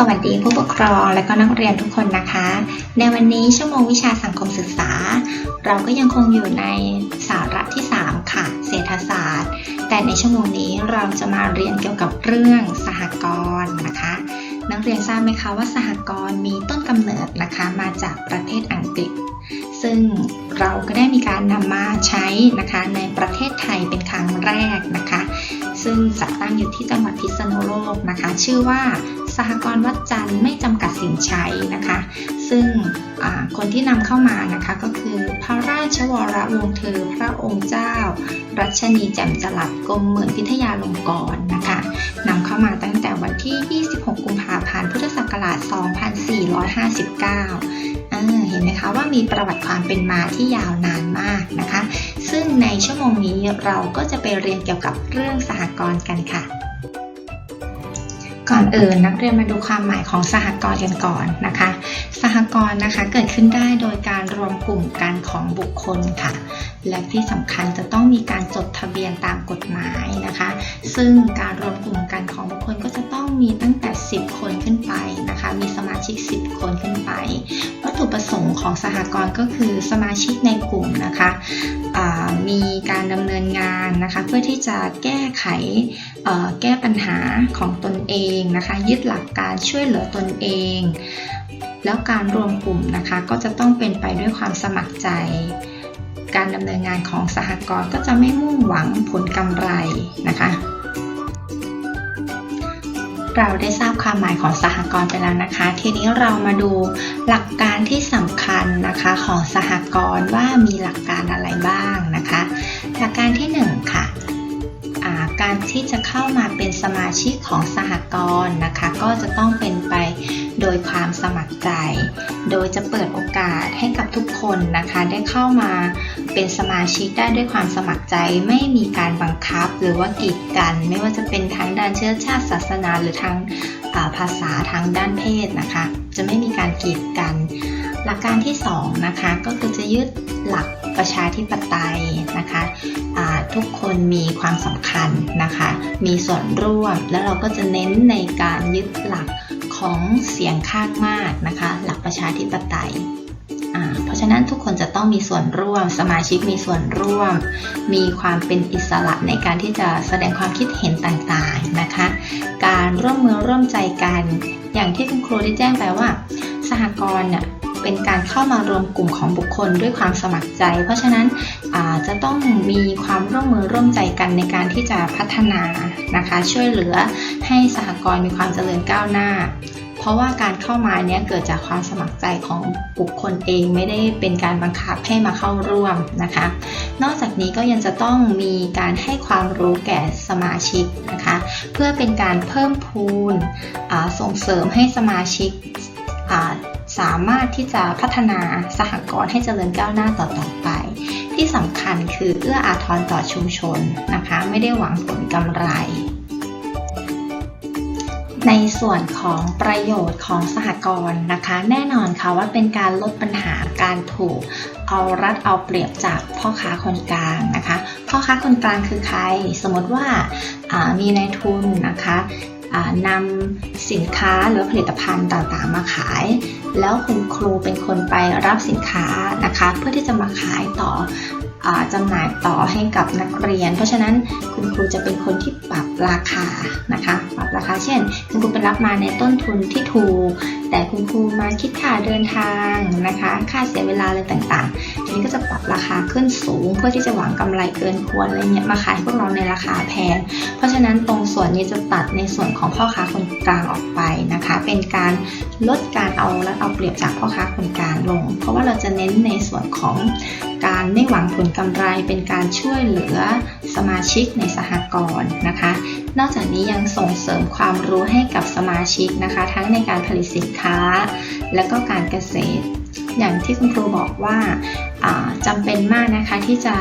สวัสดีผู้ปกครองและก็นักเรียนทุกคนนะคะ ในวันนี้ชั่วโมงวิชาสังคมศึกษา เราก็ยังคงอยู่ในสาระที่ 3 ค่ะ เศรษฐศาสตร์ แต่ในชั่วโมงนี้เราจะมาเรียนเกี่ยวกับเรื่องสหกรณ์นะคะ นักเรียนทราบไหมคะว่าสหกรณ์มีต้นกำเนิดนะคะมาจากประเทศอังกฤษ ซึ่งเราก็ได้มีการนำมาใช้นะคะในประเทศไทยเป็นครั้งแรกนะคะ ซึ่งจัดตั้งอยู่ที่จังหวัดพิษณุโลกนะคะ ชื่อว่าสหกรณ์วัดจันทร์ไม่จำกัดสินใช้นะคะ ซึ่งคนที่นำเข้ามานะคะก็คือพระราชวรวงศ์เธอพระองค์เจ้า รัชนีแจ่มจรัสกรมเหมือนพิทยาลงกรณ์นะคะนำเข้ามาตั้งแต่วันที่ 26 กุมภาพันธ์พุทธศักราช 2459เห็นไหมคะว่ามีประวัติความเป็นมาที่ยาวนานมากนะคะ ซึ่งในชั่วโมงนี้เราก็จะไปเรียนเกี่ยวกับเรื่องสหกรณ์กันค่ะ ก่อนอื่นนักเรียนมาดูความหมายของสหกรณ์กันก่อนนะคะ สหกรณ์นะคะเกิดขึ้นได้โดยการรวมกลุ่มกันของบุคคลค่ะ และที่สำคัญจะต้องมีการจดทะเบียนตามกฎหมายนะคะ ซึ่งการรวมกลุ่มกันของบุคคลก็จะต้องมีตั้งแต่ 10 คนขึ้นไปนะคะ มีสมาชิก 10 คนขึ้นไปวัตถุประสงค์ของสหกรณ์ก็คือสมาชิกในกลุ่มนะคะ มีการดำเนินงานนะคะเพื่อที่จะแก้ไขแก้ปัญหาของตนเองนะคะ ยึดหลักการช่วยเหลือตนเอง แล้วการรวมกลุ่มนะคะก็จะต้องเป็นไปด้วยความสมัครใจ การดำเนินงานของสหกรณ์ก็จะไม่มุ่งหวังผลกำไรนะคะ เราได้ทราบความหมายของสหกรณ์ไปแล้วนะคะ ทีนี้เรามาดูหลักการที่สำคัญนะคะของสหกรณ์ว่ามีหลักการอะไรบ้างนะคะ หลักการที่หนึ่งค่ะการที่จะเข้ามาเป็นสมาชิกของสหกรณ์นะคะ ก็จะต้องเป็นไป โดยความสมัครใจ โดยจะเปิดโอกาสให้กับทุกคนนะคะ ได้เข้ามาเป็นสมาชิกได้ด้วยความสมัครใจ ไม่มีการบังคับหรือว่ากีดกัน ไม่ว่าจะเป็นทางด้านเชื้อชาติศาสนาหรือทางภาษาทางด้านเพศนะคะ จะไม่มีการกีดกัน หลักการที่2นะคะก็คือจะยึดหลักประชาธิปไตยนะคะทุกคนมีความสำคัญนะคะ มีส่วนร่วม แล้วเราก็จะเน้นในการยึดหลัก ของเสียงข้างมากนะคะ หลักประชาธิปไตย เพราะฉะนั้นทุกคนจะต้องมีส่วนร่วม สมาชิกมีส่วนร่วม มีความเป็นอิสระในการที่จะแสดงความคิดเห็นต่างๆนะคะ การร่วมมือร่วมใจกัน อย่างที่คุณครูได้แจ้งไปว่า สหกรณ์เนี่ย เป็นการเข้ามารวมกลุ่มของบุคคลด้วยความสมัครใจ เพราะฉะนั้นจะต้องมีความร่วมมือร่วมใจกันในการที่จะพัฒนานะคะ ช่วยเหลือให้สหกรณ์มีความเจริญก้าวหน้า เพราะว่าการเข้ามาเนี้ยเกิดจากความสมัครใจของบุคคลเองไม่ได้เป็นการบังคับให้มาเข้าร่วมนะคะ นอกจากนี้ก็ยังจะต้องมีการให้ความรู้แก่สมาชิกนะคะ เพื่อเป็นการเพิ่มพูนส่งเสริมให้สมาชิก สามารถที่จะพัฒนาสหกรณ์ให้เจริญก้าวหน้าต่อๆไป ที่สำคัญคือเอื้ออาทรต่อชุมชนนะคะ ไม่ได้หวังผลกำไร ในส่วนของประโยชน์ของสหกรณ์นะคะ แน่นอนค่ะว่าเป็นการลดปัญหาการถูกเอารัดเอาเปรียบจากพ่อค้าคนกลางนะคะ พ่อค้าคนกลางคือใคร สมมติว่าามีนายทุนนะคะ นำสินค้าหรือผลิตภัณฑ์ต่างๆ มาขาย แล้วคุณครูเป็นคนไปรับสินค้านะคะ เพื่อที่จะมาขายต่ออจำหน่ายต่อให้กับนักเรียน เพราะฉะนั้นคุณครูจะเป็นคนที่ปรับราคานะคะ ปรับราคาเช่น คุณครูไปรับมาในต้นทุนที่ถูกแต่คุณครูมาคิดค่าเดินทางนะคะ ค่าเสียเวลาอะไรต่างๆทีนี้ก็จะปรับราคาขึ้นสูง เพื่อที่จะหวังกำไรเกินควรอะไรเงี้ยมาขายพวกเราในราคาแพง เพราะฉะนั้นตรงส่วนนี้จะตัดในส่วนของพ่อค้าคนกลางออกไปนะคะ เป็นการลดการเอาและเอาเปรียบจากพ่อค้าคนกลางลง เพราะว่าเราจะเน้นในส่วนของการไม่หวังผลกำไรเป็นการช่วยเหลือสมาชิกในสหกรณ์นะคะ นอกจากนี้ยังส่งเสริมความรู้ให้กับสมาชิกนะคะ ทั้งในการผลิตสินค้า และก็การเกษตร อย่างที่คุณครูบอกว่าาจำเป็นมากนะคะที่จะ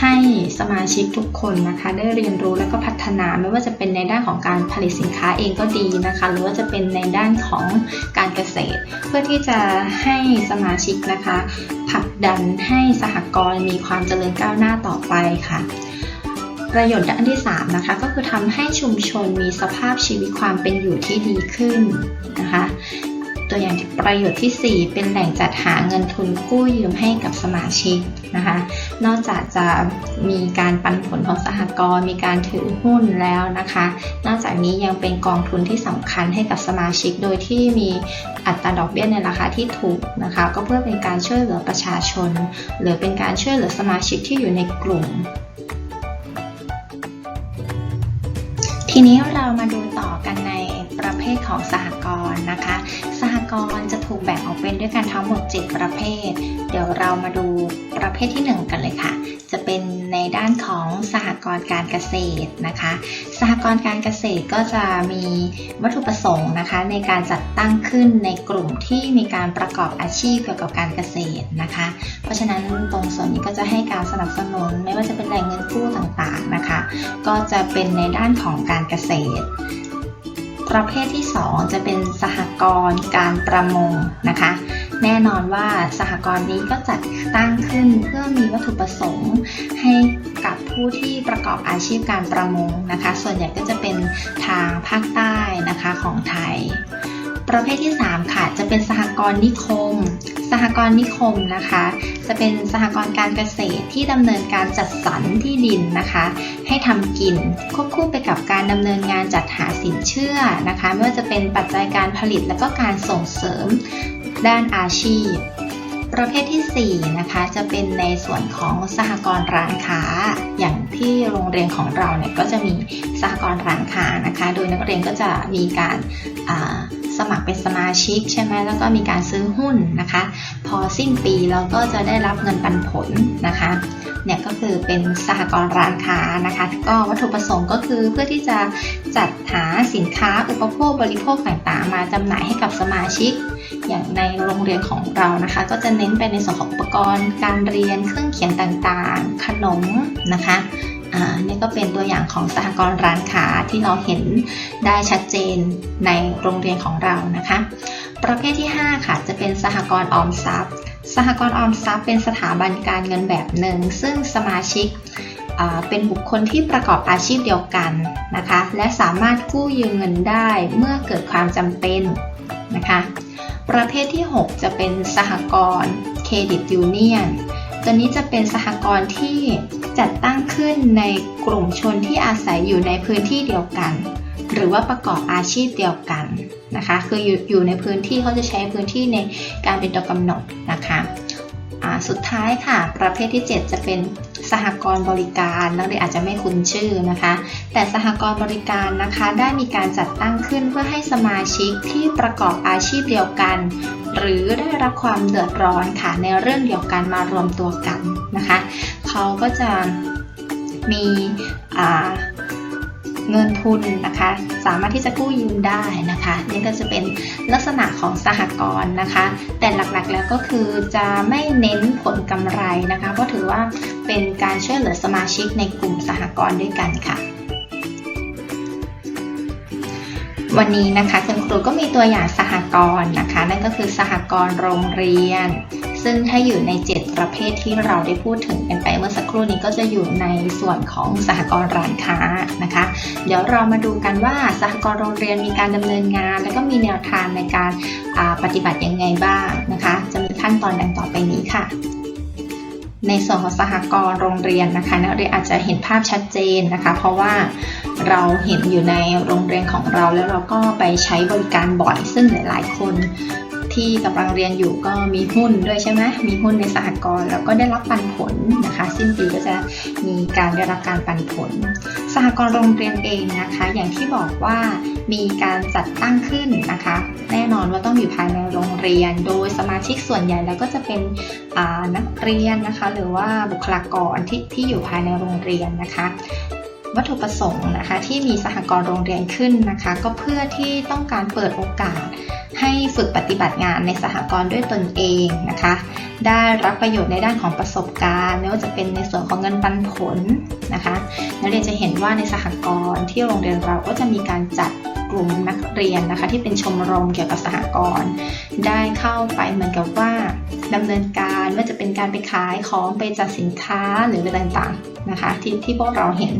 ให้สมาชิกทุกคนนะคะได้เรียนรู้และก็พัฒนาไม่ว่าจะเป็นในด้านของการผลิตสินค้าเองก็ดีนะคะ หรือว่าจะเป็นในด้านของการเกษตร เพื่อที่จะให้สมาชิกนะคะผลักดันให้สหกรณ์มีความเจริญก้าวหน้าต่อไปค่ะ ประโยชน์ด้านที่3นะคะก็คือทำให้ชุมชนมีสภาพชีวิตความเป็นอยู่ที่ดีขึ้นนะคะตัวอย่างประโยชน์ที่ 4 เป็นแหล่งจัดหาเงินทุนกู้ยืมให้กับสมาชิกนะคะ นอกจากจะมีการปันผลของสหกรณ์มีการถือหุ้นแล้วนะคะ นอกจากนี้ยังเป็นกองทุนที่สำคัญให้กับสมาชิก โดยที่มีอัตราดอกเบี้ยในราคาที่ถูกนะคะ ก็เพื่อเป็นการช่วยเหลือประชาชน หรือเป็นการช่วยเหลือสมาชิกที่อยู่ในกลุ่ม ทีนี้เรามาดูต่อกันใน ประเภทของสหกรณ์นะคะ สหกรณ์จะถูกแบ่งออกเป็นด้วยกันทั้งหมด 7 ประเภท เดี๋ยวเรามาดูประเภทที่ 1 กันเลยค่ะ จะเป็นในด้านของสหกรณ์การเกษตรนะคะ สหกรณ์การเกษตรก็จะมีวัตถุประสงค์นะคะ ในการจัดตั้งขึ้นในกลุ่มที่มีการประกอบอาชีพเกี่ยวกับการเกษตรนะคะ เพราะฉะนั้นตรงส่วนนี้ก็จะให้การสนับสนุนไม่ว่าจะเป็นแหล่งเงินกู้ต่างๆนะคะ ก็จะเป็นในด้านของการเกษตร ประเภทที่ 2 จะเป็นสหกรณ์การประมงนะคะ แน่นอนว่าสหกรณ์นี้ก็จัดตั้งขึ้นเพื่อมีวัตถุประสงค์ให้กับผู้ที่ประกอบอาชีพการประมงนะคะ ส่วนใหญ่ก็จะเป็นทางภาคใต้นะคะของไทย ประเภทที่ 3 ค่ะ จะเป็นสหกรณ์นิคม สหกรณ์นิคมนะคะ จะเป็นสหกรณ์การเกษตรที่ดำเนินการจัดสรรที่ดินนะคะ ให้ทำกินควบคู่ไปกับการดำเนินงานจัดหาสินเชื่อนะคะ ไม่ว่าจะเป็นปัจจัยการผลิตและก็การส่งเสริมด้านอาชีพ ประเภทที่ 4 นะคะ จะเป็นในส่วนของสหกรณ์ร้านค้า อย่างที่โรงเรียนของเราเนี่ยก็จะมีสหกรณ์ร้านค้านะคะ โดยนักเรียนก็จะมีการสมัครเป็นสมาชิกใช่ไหมแล้วก็มีการซื้อหุ้นนะคะ พอสิ้นปีเราก็จะได้รับเงินปันผลนะคะเนี่ยก็คือเป็นสหกรณ์ร้านค้านะคะ ก็วัตถุประสงค์ก็คือเพื่อที่จะจัดหาสินค้าอุปโภคบริโภคต่างๆ มาจำหน่ายให้กับสมาชิก อย่างในโรงเรียนของเรานะคะ ก็จะเน้นไปในส่วนของอุปกรณ์การเรียนเครื่องเขียนต่างๆ ขนมนะคะนี่ก็เป็นตัวอย่างของสหกรณ์ร้านค้าที่เราเห็นได้ชัดเจนในโรงเรียนของเรานะคะ ประเภทที่ 5 ค่ะจะเป็นสหกรณ์ออมทรัพย์ สหกรณ์ออมทรัพย์เป็นสถาบันการเงินแบบหนึ่ง ซึ่งสมาชิกเป็นบุคคลที่ประกอบอาชีพเดียวกันนะคะ และสามารถกู้ยืมเงินได้เมื่อเกิดความจำเป็นนะคะ ประเภทที่ 6 จะเป็นสหกรณ์เครดิตยูเนียนตัวนี้จะเป็นสหกรณ์ที่จัดตั้งขึ้นในกลุ่มชนที่อาศัยอยู่ในพื้นที่เดียวกัน หรือว่าประกอบอาชีพเดียวกันนะคะ คืออยู่อยู่ในพื้นที่เขาจะใช้พื้นที่ในการเป็นตัวกำหนดนะคะ สุดท้ายค่ะ ประเภทที่ 7 จะเป็นสหกรณ์บริการนักเรียนอาจจะไม่คุ้นชื่อนะคะ แต่สหกรณ์บริการนะคะได้มีการจัดตั้งขึ้นเพื่อให้สมาชิกที่ประกอบอาชีพเดียวกัน หรือได้รับความเดือดร้อนค่ะในเรื่องเดียวกันมารวมตัวกันนะคะ เขาก็จะมีอ่า เงินทุนนะคะ สามารถที่จะกู้ยืมได้นะคะนี่ก็จะเป็นลักษณะของสหกรณ์นะคะ แต่หลักๆแล้วก็คือจะไม่เน้นผลกำไรนะคะ เพราะถือว่าเป็นการช่วยเหลือสมาชิกในกลุ่มสหกรณ์ด้วยกันค่ะวันนี้นะคะคุณครูก็มีตัวอย่างสหกรณ์นะคะ นั่นก็คือสหกรณ์โรงเรียน ซึ่งถ้าอยู่ใน7 ประเภทที่เราได้พูดถึงกันไปเมื่อสักครู่นี้ก็จะอยู่ในส่วนของสหกรณ์ร้านค้านะคะ เดี๋ยวเรามาดูกันว่าสหกรณ์โรงเรียนมีการดำเนินงาน และก็มีแนวทางในการปฏิบัติยังไงบ้างนะคะ จะมีขั้นตอนดังต่อไปนี้ค่ะในส่วนของสหกรณ์โรงเรียนนะคะนักเรียนอาจจะเห็นภาพชัดเจนนะคะ เพราะว่าเราเห็นอยู่ในโรงเรียนของเราแล้วเราก็ไปใช้บริการบ่อย ซึ่งหลาย ๆ คน ที่กำลังเรียนอยู่ก็มีหุ้นด้วยใช่ไหมมีหุ้นในสหกรณ์แล้วก็ได้รับปันผลนะคะ สิ้นปีก็จะมีการได้รับการปันผล สหกรณ์โรงเรียนเองนะคะ อย่างที่บอกว่ามีการจัดตั้งขึ้นนะคะ แน่นอนว่าต้องอยู่ภายในโรงเรียน โดยสมาชิกส่วนใหญ่แล้วก็จะเป็นนักเรียนนะคะ หรือว่าบุคลากรที่ที่อยู่ภายในโรงเรียนนะคะ วัตถุประสงค์นะคะที่มีสหกรณ์โรงเรียนขึ้นนะคะ ก็เพื่อที่ต้องการเปิดโอกาส ให้ฝึกปฏิบัติงานในสหกรณ์ด้วยตนเองนะคะ ได้รับประโยชน์ในด้านของประสบการณ์ไม่ว่าจะเป็นในส่วนของเงินปันผลนะคะนักเรียนจะเห็นว่าในสหกรณ์ที่โรงเรียนเราก็จะมีการจัดกลุ่มนักเรียนนะคะ ที่เป็นชมรมเกี่ยวกับสหกรณ์ได้เข้าไปเหมือนกับว่า ดำเนินการไม่ว่าจะเป็นการไปขายของไปจัดสินค้าหรืออะไรต่างๆนะคะที่ที่พวกเราเห็น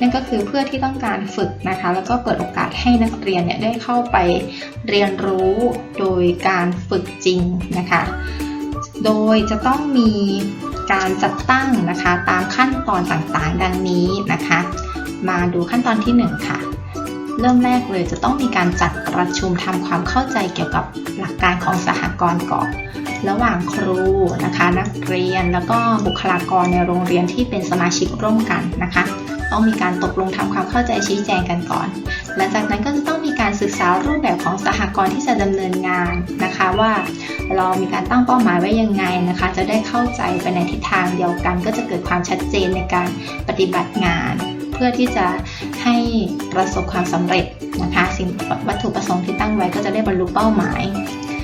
นั่นก็คือเพื่อที่ต้องการฝึกนะคะ แล้วก็เปิดโอกาสให้นักเรียนเนี่ยได้เข้าไปเรียนรู้โดยการฝึกจริงนะคะ โดยจะต้องมีการจัดตั้งนะคะตามขั้นตอนต่างๆ ดังนี้นะคะ มาดูขั้นตอนที่ 1 ค่ะ เริ่มแรกเลยจะต้องมีการจัดประชุมทำความเข้าใจเกี่ยวกับหลักการของสหกรณ์ก่อน ระหว่างครูนะคะนักเรียนแล้วก็บุคลากรในโรงเรียนที่เป็นสมาชิกร่วมกันนะคะ ต้องมีการตกลงทำความเข้าใจชี้แจงกันก่อน หลังจากนั้นก็จะต้องมีการศึกษารูปแบบของสหกรณ์ที่จะดำเนินงานนะคะว่าเรามีการตั้งเป้าหมายไว้ยังไงนะคะ จะได้เข้าใจไปในทิศทางเดียวกัน ก็จะเกิดความชัดเจนในการปฏิบัติงาน เพื่อที่จะให้ประสบความสำเร็จนะคะ สิ่งวัตถุประสงค์ที่ตั้งไว้ก็จะได้บรรลุเป้าหมาย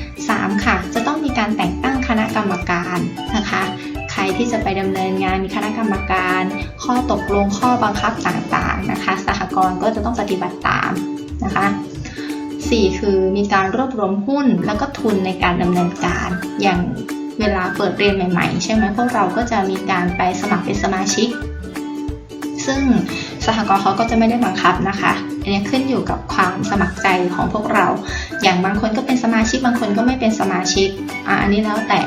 3. ค่ะ จะต้องมีการแต่งตั้งคณะกรรมการนะคะ ใครที่จะไปดำเนินงานมีคณะกรรมการ ข้อตกลงข้อบังคับต่างๆนะคะสหกรณ์ก็จะต้องปฏิบัติตามนะคะ 4 คือมีการรวบรวมหุ้นแล้วก็ทุนในการดำเนินการอย่างเวลาเปิดเรียนใหม่ๆ ใช่ไหมพวกเราก็จะมีการไปสมัครเป็นสมาชิก ซึ่งสหกรณ์เขาก็จะไม่ได้บังคับนะคะอันนี้ขึ้นอยู่กับความสมัครใจของพวกเรา อย่างบางคนก็เป็นสมาชิกบางคนก็ไม่เป็นสมาชิกอะอันนี้แล้วแต่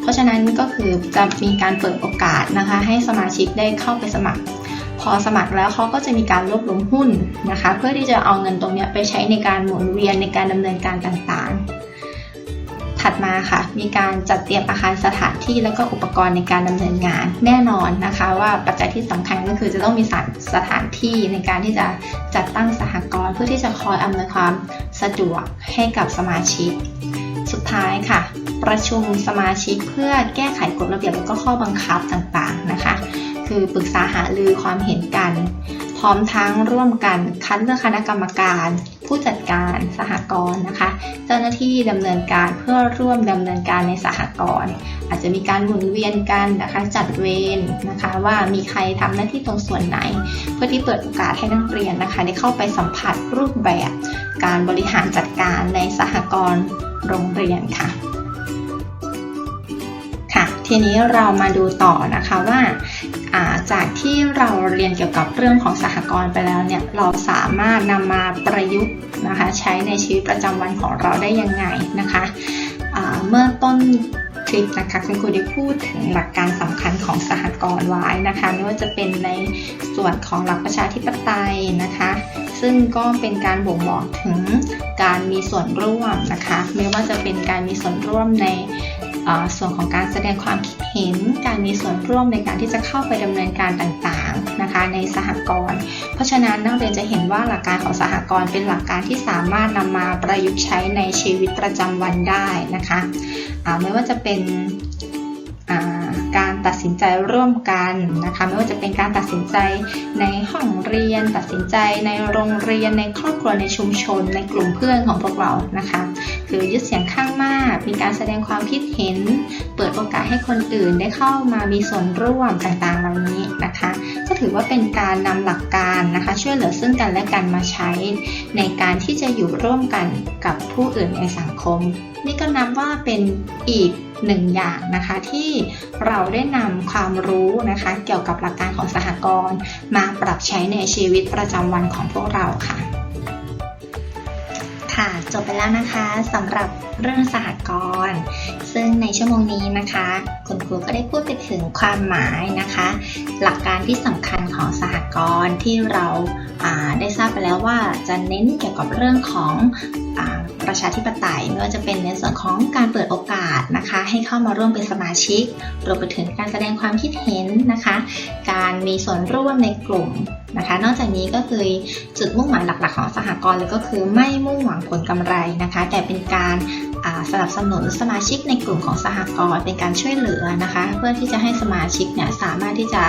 เพราะฉะนั้นก็คือจะมีการเปิดโอกาสนะคะ ให้สมาชิกได้เข้าไปสมัคร พอสมัครแล้วเขาก็จะมีการรวบรวมหุ้นนะคะ เพื่อที่จะเอาเงินตรงนี้ไปใช้ในการหมุนเวียนในการดำเนินการต่างๆ ถัดมาค่ะ มีการจัดเตรียมอาคารสถานที่แล้วก็อุปกรณ์ในการดำเนินงาน แน่นอนนะคะ ว่าปัจจัยที่สำคัญก็คือจะต้องมีสถานสถานที่ในการที่จะจัดตั้งสหกรณ์เพื่อที่จะคอยอำนวยความสะดวกให้กับสมาชิก สุดท้ายค่ะ ประชุมสมาชิกเพื่อแก้ไขกฎระเบียบและก็ข้อบังคับต่างๆนะคะ คือปรึกษาหารือความเห็นกัน พร้อมทั้งร่วมกันคัดเลือกคณะกรรมการ ผู้จัดการสหกรณ์นะคะ เจ้าหน้าที่ดำเนินการเพื่อร่วมดำเนินการในสหกรณ์อาจจะมีการหมุนเวียนกันนะคะจัดเวรนะคะว่ามีใครทำหน้าที่ตรงส่วนไหน เพื่อที่เปิดโอกาสให้นักเรียนนะคะได้เข้าไปสัมผัสรูปแบบการบริหารจัดการในสหกรณ์โรงเรียนค่ะค่ะทีนี้เรามาดูต่อนะคะว่า จากที่เราเรียนเกี่ยวกับเรื่องของสหกรณ์ไปแล้วเนี่ยเราสามารถนำมาประยุกต์นะคะใช้ในชีวิตประจำวันของเราได้ยังไงนะคะเมื่อต้นคลิปนะคะคุณครูได้พูดถึงหลักการสำคัญของสหกรณ์ไว้นะคะไม่ว่าจะเป็นในส่วนของหลักประชาธิปไตยนะคะ ซึ่งก็เป็นการบ่งบอกถึงการมีส่วนร่วมนะคะ ไม่ว่าจะเป็นการมีส่วนร่วมใน ส่วนของการแสดงความคิดเห็น การมีส่วนร่วมในการที่จะเข้าไปดำเนินการต่างๆนะคะในสหกรณ์ เพราะฉะนั้นนักเรียนจะเห็นว่าหลักการของสหกรณ์เป็นหลักการที่สามารถนำมาประยุกต์ใช้ในชีวิตประจำวันได้นะคะไม่ว่าจะเป็นการตัดสินใจร่วมกันนะคะไม่ว่าจะเป็นการตัดสินใจในห้องเรียน ตัดสินใจในโรงเรียนในครอบครัวในชุมชน ในกลุ่มเพื่อนของพวกเรานะคะ คือยึดเสียงข้างมาก มีการแสดงความคิดเห็น เปิดโอกาสให้คนอื่นได้เข้ามามีส่วนร่วมต่างๆเหล่านี้นะคะ ก็ถือว่าเป็นการนำหลักการนะคะ ช่วยเหลือซึ่งกันและกันมาใช้ ในการที่จะอยู่ร่วมกันกับผู้อื่นในสังคม นี่ก็นับว่าเป็นอีกหนึ่งอย่างนะคะที่เราได้นำความรู้นะคะเกี่ยวกับหลักการของสหกรณ์มาปรับใช้ในชีวิตประจำวันของพวกเราค่ะ ค่ะ จบไปแล้วนะคะสำหรับ เรื่องสหกรณ์ซึ่งในชั่วโมงนี้นะคะ คุณครูก็ได้พูดไปถึงความหมายนะคะ หลักการที่สำคัญของสหกรณ์ที่เราาได้ทราบไปแล้วว่าจะเน้นเกี่ยวกับเรื่องของอประชาธิปไตยไม่ว่าจะเป็นในส่วนของการเปิดโอกาสนะคะ ให้เข้ามาร่วมเป็นสมาชิกรวมไปถึงการแสดงความคิดเห็นนะคะ การมีส่วนร่วมในกลุ่มนะคะ นอกจากนี้ก็คือจุดมุ่งหมายหลักๆ ของสหกรณ์เลยก็คือไม่มุ่งหวังผลกำไรนะคะ แต่เป็นการ สนับสนุนสมาชิกในกลุ่มของสหกรณ์เป็นการช่วยเหลือนะคะ เพื่อที่จะให้สมาชิกเนี่ยสามารถที่จะ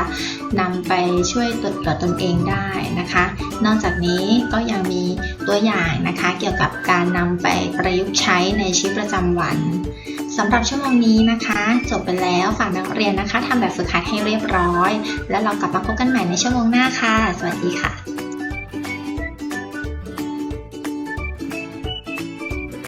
นำไปช่วยตัวเหลือตนเองได้นะคะ นอกจากนี้ก็ยังมีตัวอย่างนะคะ เกี่ยวกับการนำไปประยุกต์ใช้ในชีวิตประจำวันสำหรับชั่วโมงนี้นะคะ จบไปแล้วฝากนักเรียนนะคะทำแบบฝึกหัดให้เรียบร้อย แล้วเรากลับมาพบกันใหม่ในชั่วโมงหน้าค่ะ สวัสดีค่ะ